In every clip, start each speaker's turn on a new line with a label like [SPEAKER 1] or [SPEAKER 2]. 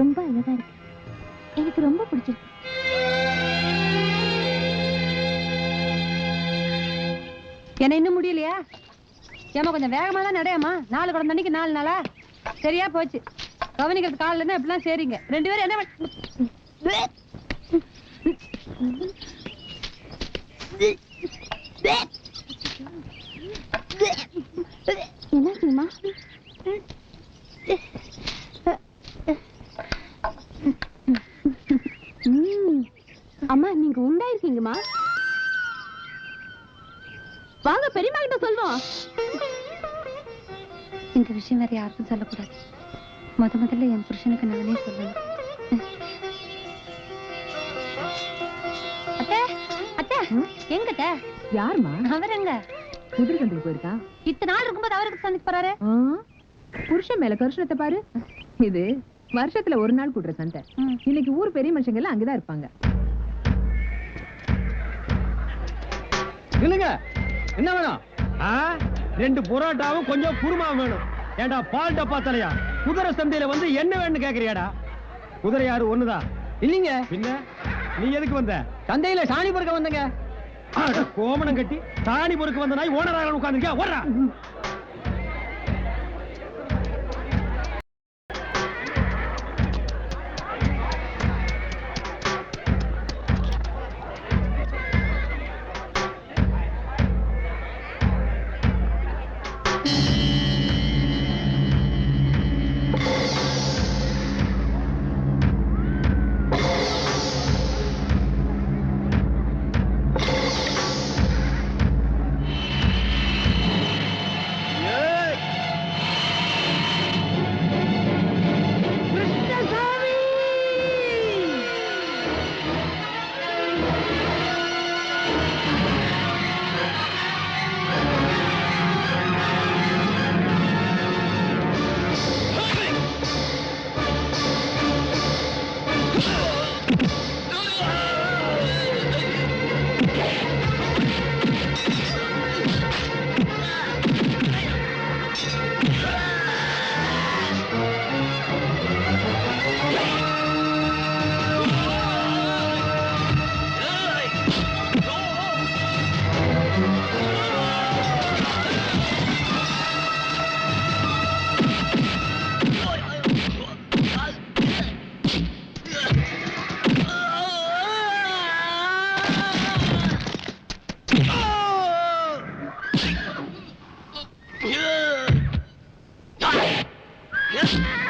[SPEAKER 1] ரொம்ப அழகா இருக்கு. எனக்கு ரொம்ப பிடிச்சிருக்கு.
[SPEAKER 2] என்ன இன்னும் முடியலையா? ஏமா கொஞ்சம் வேகமா தான் நடையாமா நாலு குடம் தண்ணிக்கு நாலு நாளா? சரியா போச்சு. கவனிக்கிறது காலில் இருந்தா இப்படிலாம் சரிங்க. ரெண்டு பேரும் என்ன பண்ண இந்த விஷயம் வேற யாருக்கும் சொல்லக்கூடாது. முத முதல்ல என் புருஷனுக்கு நானே சொல்லணும். அத்தை அத்தை எங்கட்ட?
[SPEAKER 1] யாருமா
[SPEAKER 2] அவரங்க.
[SPEAKER 1] குதிரை சந்தைக்கு போயிருக்கா?
[SPEAKER 2] இத்தனை நாள் இருக்கும்போது அவருக்கு சந்திக்கு போறாரு.
[SPEAKER 1] புருஷன் மேல கருஷணத்தை பாரு. இது வருஷத்துல ஒரு நாள் கூடுற சந்தை
[SPEAKER 2] ம்.
[SPEAKER 1] இன்னைக்கு ஊர் பெரிய மனுஷங்க எல்லாம் அங்கதான் இருப்பாங்க.
[SPEAKER 3] இல்லைங்க என்ன வேணும்? ஆ? ரெண்டு புரோட்டாவும் கொஞ்சம் குருமாவும் வேணும். ஏண்டா பால் டப்பா தலையா? குதிரை சந்தையில வந்து என்ன வேணும்னு கேக்குறியாடா? குதிரை யாரு? ஒண்ணுதான் இல்லீங்க. பின்ன? நீ எதுக்கு வந்த? சந்தையில சாணி பொறுக்க வந்தங்க. கோமணம் கட்டி சாணி பொறுக்க வந்த நாய் ஓனராக உட்காந்துருக்கியா ஓடுறா
[SPEAKER 1] வெட்டு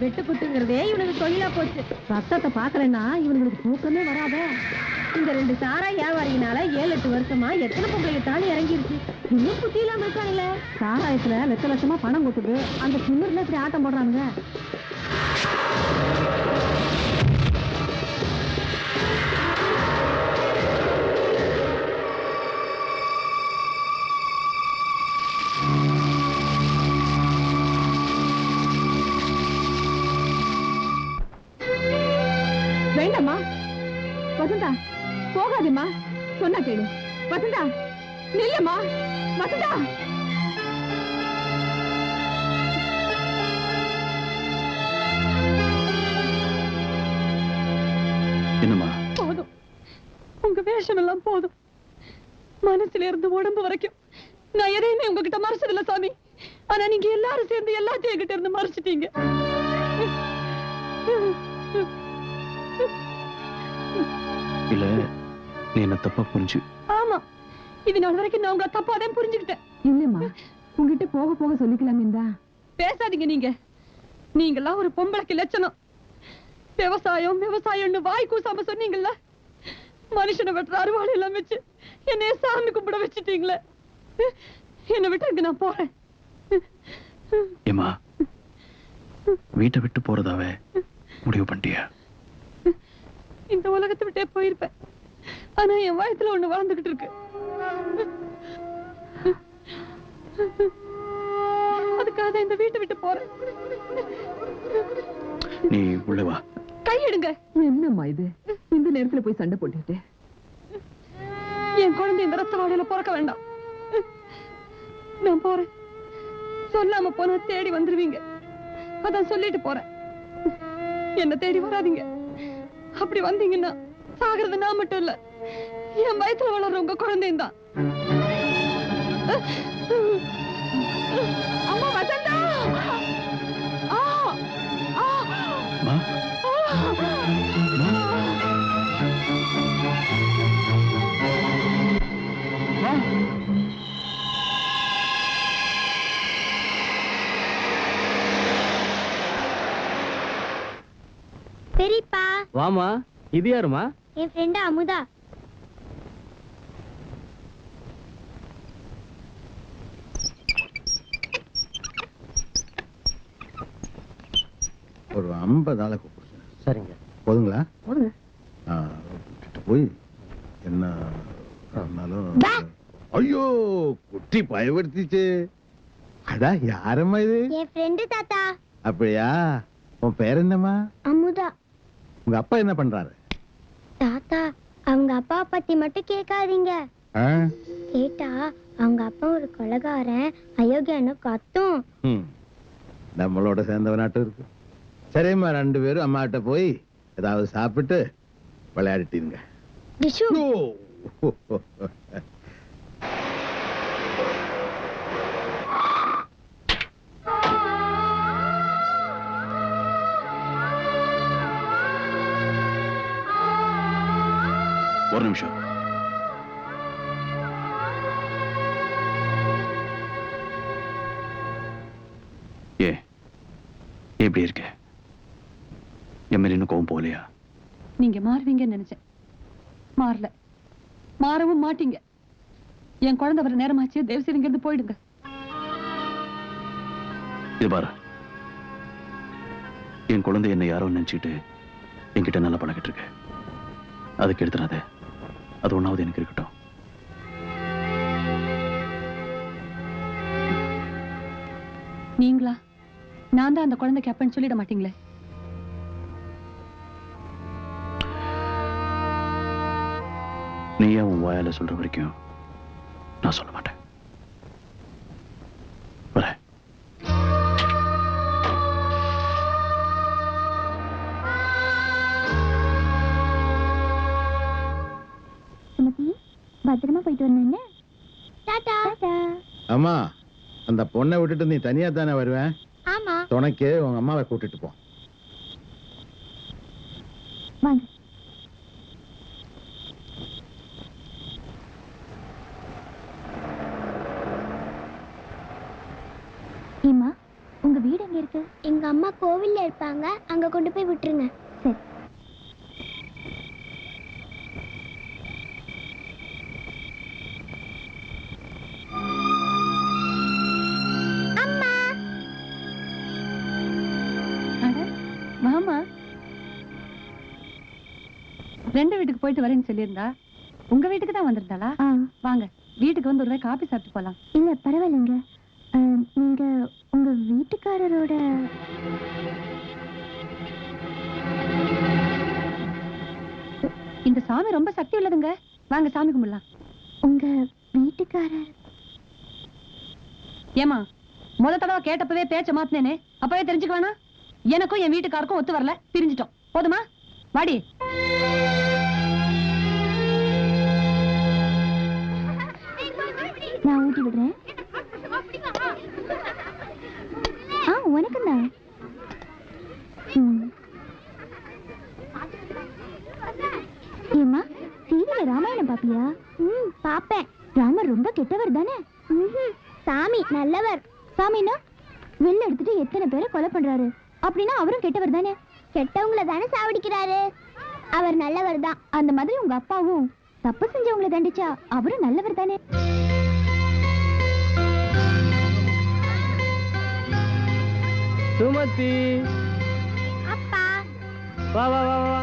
[SPEAKER 1] குத்துங்கிறதே இவனுக்கு தொழிலா போச்சு. ரத்தத்தை பாக்கலன்னா இவனுக்கு தூக்கமே வராத. இந்த ரெண்டு சாரா வியாபாரியினால ஏழு எட்டு வருஷமா எத்தனை பொங்கலுக்கு தாலி இறங்கிருச்சு. இன்னும் புத்தி இல்லாம இருக்கானுங்களே. சாராயத்துல லட்ச லட்சமா பணம் கொட்டுது. அந்த சின்னர்ல இப்படி ஆட்டம் போடுறாங்க எல்லாம் போதும். மனசுல இருந்து உடம்பு வரைக்கும்
[SPEAKER 2] நான் எதையுமே உங்ககிட்ட மறைச்சதில்ல சாமி. ஆனா நீங்க எல்லாரும் சேர்ந்து எல்லாத்தையும் என்கிட்ட இருந்து மறைச்சிட்டீங்க.
[SPEAKER 4] இல்ல நீ என்ன தப்பா புரிஞ்சு?
[SPEAKER 2] ஆமா. இது நாள் வரைக்கும் நான் உங்களை தப்பாதான் புரிஞ்சுக்கிட்டேன்.
[SPEAKER 1] இல்லம்மா. உங்ககிட்ட போக போக சொல்லிக்கலாம் இந்தா
[SPEAKER 2] பேசாதீங்க நீங்க. நீங்கெல்லாம் ஒரு பொம்பளைக்கு லட்சணம். விவசாயம் விவசாயம்னு வாய் கூசாம சொன்னீங்கல்ல. மனுஷனை வெட்டுற அருவாள் எல்லாம் வச்சு என்னைய சாமி கும்பிட வச்சுட்டீங்களே. என்னை விட்டு நான் போறேன்.
[SPEAKER 4] ஏமா வீட்டை விட்டு போறதாவே முடிவு பண்ணிட்டியா?
[SPEAKER 2] இந்த உலகத்தை விட்டே போயிருப்பேன். ஆனா என் வயத்துல ஒண்ணு வளர்ந்துகிட்டு இருக்கு. அதுக்காக இந்த வீட்டை விட்டு போறேன்.
[SPEAKER 4] நீ உள்ள வா.
[SPEAKER 2] கையெடுங்க.
[SPEAKER 1] என்னம்மா இது? இந்த நேரத்துல போய் சண்டை போட்டுட்டு
[SPEAKER 2] என் குழந்தை இந்த ரத்த வாடையில பிறக்க வேண்டாம். நான் போறேன். சொல்லாம போனா தேடி வந்துருவீங்க. அதான் சொல்லிட்டு போறேன். என்ன தேடி வராதீங்க. அப்படி வந்தீங்கன்னா சாகிறது நான் மட்டும் இல்ல என் வயத்துல வளர்ற உங்க குழந்தையும் தான். அம்மா வசந்தா! ஆ! ஆ!
[SPEAKER 4] மா
[SPEAKER 5] பெரியப்பா
[SPEAKER 3] வாமா இது யாருமா
[SPEAKER 5] என் ஃப்ரெண்டு அமுதா.
[SPEAKER 6] ஒரு ஐம்பது ஆளை கூப்பிடுங்க
[SPEAKER 3] சரிங்க.
[SPEAKER 6] போதுங்களா?
[SPEAKER 3] போதுங்க.
[SPEAKER 6] போய் என்ன ஐயோ குட்டி பயப்படுத்திச்சு அடா யாரம்மா இது?
[SPEAKER 5] என் ஃப்ரெண்டு தாத்தா.
[SPEAKER 6] அப்படியா? உன் பேர் என்னம்மா?
[SPEAKER 5] அமுதா.
[SPEAKER 6] உங்க அப்பா என்ன பண்றாரு?
[SPEAKER 5] தாத்தா அவங்க அப்பா பத்தி மட்டும் கேட்காதீங்க? கேட்டா அவங்க அப்பா ஒரு கொலகாரன் அயோக்கியன்னு கத்தும்.
[SPEAKER 6] ம். நம்மளோட சேர்ந்தவனாட்டம் இருக்கு. சரிம்மா ரெண்டு பேரும் அம்மாட்ட போய் ஏதாவது சாப்பிட்டு விளையாடிட்டீங்க.
[SPEAKER 4] எப்படி இருக்க? என் மேல இன்னும் கோவம் போகலையா?
[SPEAKER 2] நீங்க மாறுவீங்கன்னு நினைச்சேன். மாறல. மாறவும் மாட்டீங்க. என் குழந்தை வர நேரமாச்சு தயவு செய்து இங்கிருந்து போயிடுங்க.
[SPEAKER 4] இது பாரு. என் குழந்தை என்னை யாரோ நினைச்சிட்டு என்கிட்ட நல்லா பழகிட்டு இருக்கு. அதுக்கு எடுத்துறாத அது ஒண்ணாவது எனக்கு இருக்கட்டும்.
[SPEAKER 2] நீங்களா? நான் தான் அந்த குழந்தைக்கு அப்பன்னு சொல்லிட மாட்டீங்களே?
[SPEAKER 4] நீ ஏன் உன் வாயால சொல்ற வரைக்கும் நான் சொல்ல மாட்டேன்.
[SPEAKER 5] பத்திரமா போயிட்டு வரணும்
[SPEAKER 6] அம்மா அந்த பொண்ணை விட்டுட்டு நீ தனியா தானே வருவேன் துணைக்கு உங்க அம்மாவை கூட்டிட்டு போ.
[SPEAKER 5] வாங்க. உங்க வீடு எங்க இருக்கு? எங்க அம்மா கோவில்ல இருப்பாங்க. அங்க கொண்டு போய் விட்டுருங்க.
[SPEAKER 2] வாமா ரெண்டு வீட்டுக்கு போயிட்டு வரேன்னு சொல்லியிருந்தா உங்க வீட்டுக்கு தான் வந்திருந்தாளா? வாங்க வீட்டுக்கு வந்து ஒரு காபி சாப்பிட்டு போலாம்.
[SPEAKER 5] இல்ல பரவாயில்லைங்க. நீங்க உங்க வீட்டுக்காரரோட
[SPEAKER 2] இந்த சாமி ரொம்ப சக்தி உள்ளதுங்க. வாங்க சாமி கும்பிடலாம்.
[SPEAKER 5] உங்க வீட்டுக்காரர்.
[SPEAKER 2] ஏமா முத தடவை கேட்டப்பவே பேச்ச மாத்தினேனே அப்பவே தெரிஞ்சுக்க வேணாம் எனக்கும் என் வீட்டுக்காருக்கும் ஒத்து வரல. பிரிஞ்சிட்டோம். போதுமா? வாடி.
[SPEAKER 5] நான் ஊட்டி விடுறேன். ஆ உனக்கு தான். ஏமா டிவியில ராமாயணம் பாப்பியா? ம் பாப்பேன். ராமர் ரொம்ப கெட்டவர் தானே? சாமி நல்லவர். சாமின்னா வெளில எடுத்துட்டு எத்தனை பேரை கொலை பண்றாரு? அப்படின்னா அவரும் கெட்டவர் தானே? கெட்டவங்கள தானே சாவடிக்கிறாரு. அவர் நல்லவர் தான். அந்த மாதிரி உங்க அப்பாவும் தப்பு செஞ்சவங்கள தண்டிச்சா அவரும் நல்லவர் தானே?
[SPEAKER 3] சுமதி.
[SPEAKER 5] அப்பா.
[SPEAKER 3] வா வா வா வா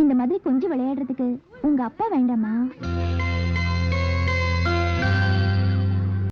[SPEAKER 5] இந்த மாதிரி கொஞ்சம் விளையாடுறதுக்கு உங்க அப்பா வேண்டாமா?